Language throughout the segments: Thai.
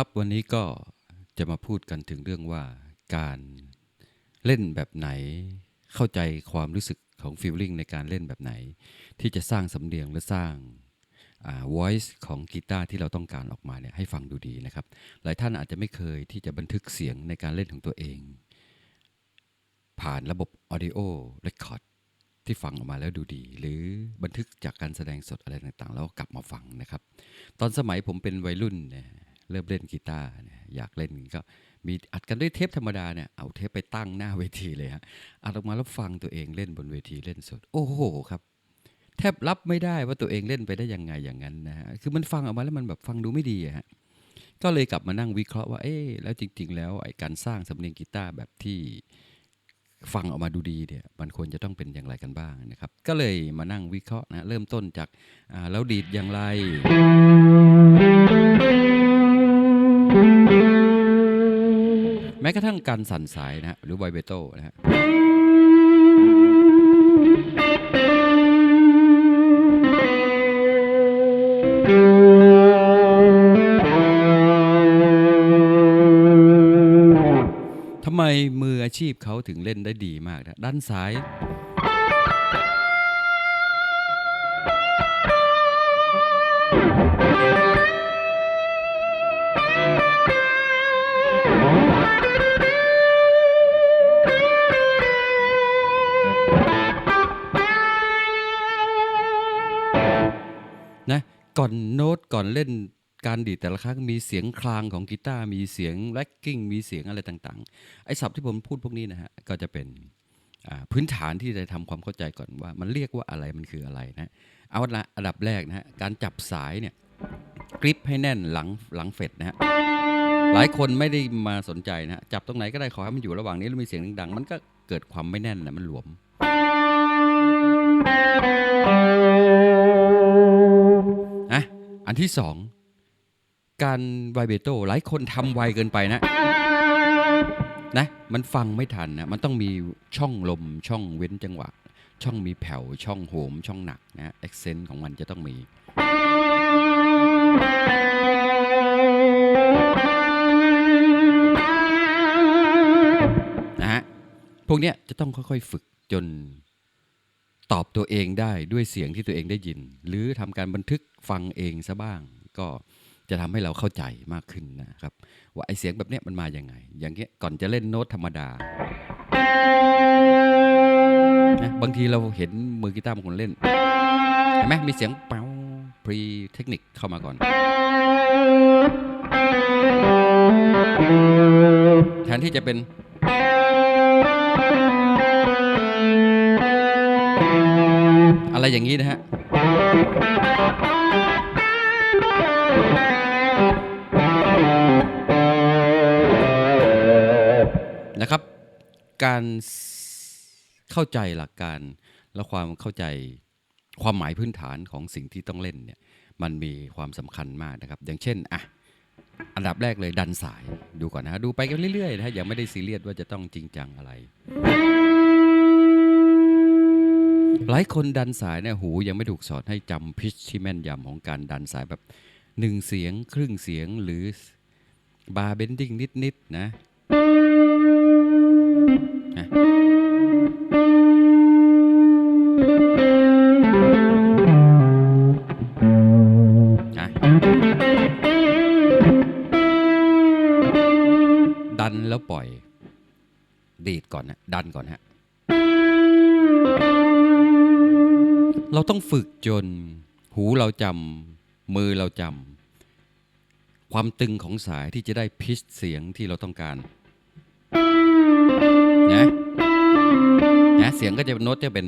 ครับวันนี้ก็จะมาพูดกันถึงเรื่องว่าการเล่นแบบไหน เข้าใจความรู้สึกของ feeling ในการเล่นแบบไหน ที่จะสร้างสำเนียงและสร้างา voice ของกีตาร์ที่เราต้องการออกมาเนี่ยให้ฟังดูดีนะครับ หลายท่านอาจจะไม่เคยที่จะบันทึกเสียงในการเล่นของตัวเอง ผ่านระบบ audio record ที่ฟังออกมาแล้วดูดี หรือบันทึกจากการแสดงสดอะไรต่างๆ แล้วกลับมาฟังนะครับ ตอนสมัยผมเป็นวัยรุ่นเนี่ย เริ่มเล่นกีตาร์เนี่ยอยากเล่นก็มีอัดกันด้วยเทปธรรมดาเนี่ยเอาเทปไปตั้งหน้าเวทีเลยฮะอัดออกมาแล้วฟังตัวเองเล่นบนเวทีเล่นสด โอ้โหครับ แทบรับไม่ได้ว่าตัวเองเล่นไปได้ยังไงอย่างนั้นนะฮะคือมันฟังออกมาแล้วมันแบบฟังดูไม่ดีฮะก็เลยกลับมานั่งวิเคราะห์ว่าเอ๊แล้วจริง ๆ แล้วไอ้การสร้างสำเนียงกีตาร์แบบที่ฟังออกมาดูดีเนี่ยมันควรจะต้องเป็นอย่างไรกันบ้างนะครับ ก็เลยมานั่งวิเคราะห์นะเริ่มต้นจากอ่าแล้วดีดอย่างไร แม้กระทั่งการสั่นสายนะฮะหรือไวเบโตนะฮะทำไมมืออาชีพเขาถึงเล่นได้ดีมากนะด้านซ้าย ก่อนโน้ตก่อนเล่นการดีดแต่ละครั้งมีเสียงคลางของกีตาร์มีเสียงแร็กกิ้งมีเสียงอะไรต่างๆ ไอ้ศัพท์ที่ผมพูดพวกนี้นะฮะก็จะเป็นพื้นฐานที่จะทำความเข้าใจก่อนว่า มันเรียกว่าอะไรมันคืออะไรนะเอาละอันดับแรกนะฮะการจับสายเนี่ยกริปให้แน่นหลังหลังเฟดนะฮะหลายคนไม่ได้มาสนใจนะฮะจับตรงไหนก็ได้ขอให้มันอยู่ระหว่างนี้แล้วมีเสียงดังๆมันก็เกิดความไม่แน่นนะมันหลวม นะอันที่สองการไวเบโตหลายคนทำไวเกินไปนะนะมันฟังไม่ทันนะมันต้องมีช่องลมช่องเว้นจังหวะ ช่องมีแผ่วช่องโหม ช่องหนักนะเอ็กเซนต์ของมันจะต้องมี นะฮะพวกเนี้ยจะต้องค่อยๆฝึกจน ตอบตัวเองได้ด้วยเสียงที่ตัวเองได้ยิน หรือทำการบันทึกฟังเองซะบ้าง ก็จะทำให้เราเข้าใจมากขึ้นนะครับ ว่าไอเสียงแบบเนี้ยมันมาอย่างไง อย่างเงี้ยก่อนจะเล่นโน้ตธรรมดานะบางทีเราเห็นมือกีตาร์บางคนเล่นเห็นไหมมีเสียงเป้าพรีเทคนิคเข้ามาก่อน แทนที่จะเป็น อะไรอย่างนี้นะฮะนะครับ การเข้าใจหลักการและความเข้าใจความหมายพื้นฐานของสิ่งที่ต้องเล่นเนี่ยมันมีความสำคัญมากนะครับ อย่างเช่นอะอันดับแรกเลยดันสายดูก่อนนะฮะดูไปกันเรื่อยๆนะฮะยังไม่ได้ซีเรียสว่าจะต้องจริงจังอะไร หลายคนดันสายเนี่ยหูยังไม่ถูกสอนให้จำพิชที่แม่นยำของการดันสายแบบหนึ่งเสียงครึ่งเสียงหรือบาร์เบนดิ้งนิดๆนะนะนะดันแล้วปล่อย ดีดก่อนนะ ดันก่อนฮะ เราต้องฝึกจน หูเราจำมือเราจำความตึงของสายที่จะได้พิชเสียงที่เราต้องการนะนะเสียงก็จะโน้ตจะเป็น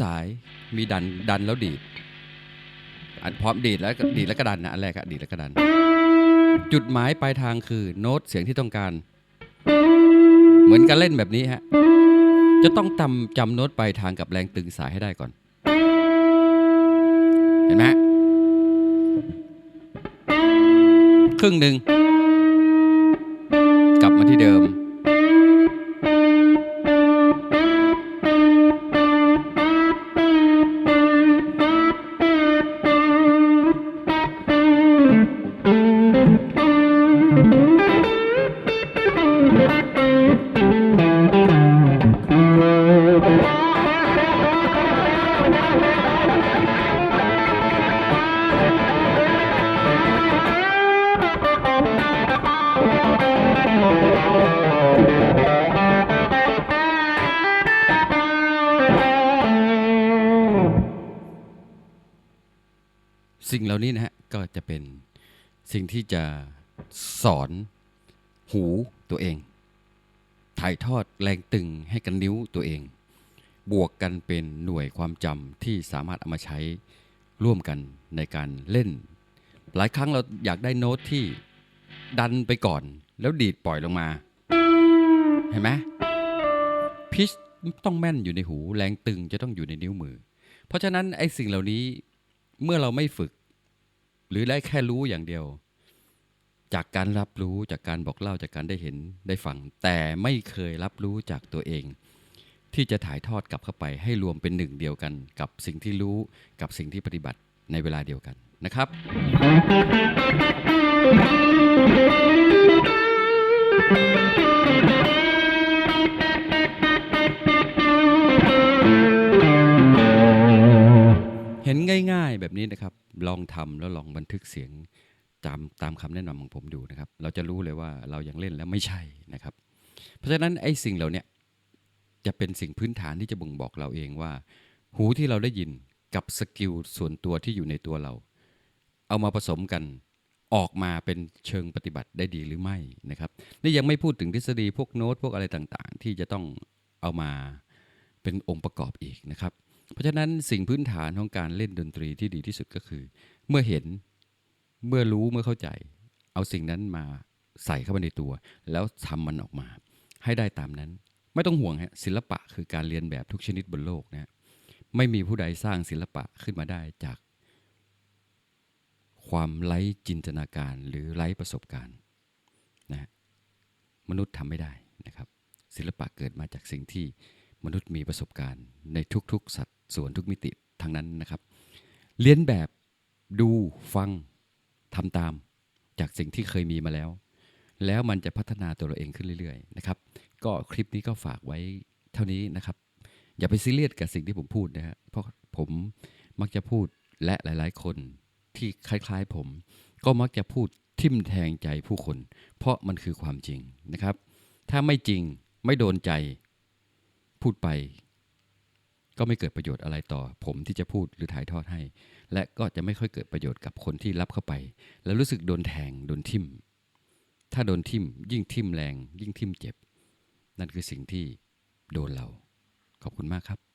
สายมีดันดันแล้วดีดอันพร้อมดีดแล้วดีดแล้วก็ดันนะอันแรกอะดีดแล้วก็ดัน จุดหมายปลายทางคือโน้ตเสียงที่ต้องการ เหมือนการเล่นแบบนี้ฮะจะต้องจำจำโน้ตปลายทางกับแรงตึงสายให้ได้ก่อน เห็นไหมครึ่งหนึ่งกลับมาที่เดิม สิ่งเหล่านี้นะฮะก็จะเป็นสิ่งที่จะสอนหูตัวเอง ถ่ายทอดแรงตึงให้กันนิ้วตัวเอง บวกกันเป็นหน่วยความจำที่สามารถเอามาใช้ร่วมกันในการเล่น หลายครั้งเราอยากได้โน้ตที่ดันไปก่อน แล้วดีดปล่อยลงมา เห็นไหมพิชต้องแม่นอยู่ในหู แรงตึงจะต้องอยู่ในนิ้วมือ เพราะฉะนั้นไอ้สิ่งเหล่านี้เมื่อเราไม่ฝึก หรือได้แค่รู้อย่างเดียว จากการรับรู้จากการบอกเล่าจากการได้เห็นได้ฟัง แต่ไม่เคยรับรู้จากตัวเอง ที่จะถ่ายทอดกลับเข้าไป ให้รวมเป็นหนึ่งเดียวกัน กับสิ่งที่รู้กับสิ่งที่ปฏิบัติในเวลาเดียวกันนะครับ เห็นง่ายๆแบบนี้นะครับ ลองทำแล้วลองบันทึกเสียงตามตามคำแนะนำของผมดูนะครับ เราจะรู้เลยว่าเรายังเล่นแล้วไม่ใช่นะครับ เพราะฉะนั้นไอ้สิ่งเหล่านี้จะเป็นสิ่งพื้นฐานที่จะบ่งบอกเราเองว่า หูที่เราได้ยินกับสกิลส่วนตัวที่อยู่ในตัวเรา เอามาผสมกัน ออกมาเป็นเชิงปฏิบัติได้ดีหรือไม่นะครับนี่ยังไม่พูดถึงทฤษฎีพวกโน้ตพวกอะไรต่างๆ ที่จะต้องเอามาเป็นองค์ประกอบอีกนะครับ เพราะฉะนั้นสิ่งพื้นฐานของการเล่นดนตรีที่ดีที่สุดก็คือ เมื่อเห็นเมื่อรู้เมื่อเข้าใจ เอาสิ่งนั้นมาใส่เข้าไปในตัว แล้วทำมันออกมา ให้ได้ตามนั้น ไม่ต้องห่วงฮะศิลปะคือการเรียนแบบทุกชนิดบนโลกนะไม่มีผู้ใดสร้างศิลปะขึ้นมาได้จาก ความไร้จินตนาการหรือไร้ประสบการณ์นะมนุษย์ทำไม่ได้นะครับ ศิลปะเกิดมาจากสิ่งที่มนุษย์มีประสบการณ์ในทุกๆ สัดส่วนทุกมิติทั้งนั้นนะครับเรียนแบบดูฟังทำตามจากสิ่งที่เคยมีมาแล้ว แล้วมันจะพัฒนาตัวเราเองขึ้นเรื่อยๆนะครับ ก็คลิปนี้ก็ฝากไว้เท่านี้นะครับ อย่าไปซีเรียสกับสิ่งที่ผมพูดนะฮะเพราะผมมักจะพูดและหลาย ๆ คน ที่คล้ายๆผม ก็มักจะพูดทิ่มแทงใจผู้คน เพราะมันคือความจริงนะครับ ถ้าไม่จริงไม่โดนใจ พูดไป ก็ไม่เกิดประโยชน์อะไรต่อ ผมที่จะพูดหรือถ่ายทอดให้ และก็จะไม่ค่อยเกิดประโยชน์กับคนที่รับเข้าไป แล้วรู้สึกโดนแทงโดนทิ่ม ถ้าโดนทิ่ม ยิ่งทิ่มแรง ยิ่งทิ่มเจ็บ นั่นคือสิ่งที่โดนเรา ขอบคุณมากครับ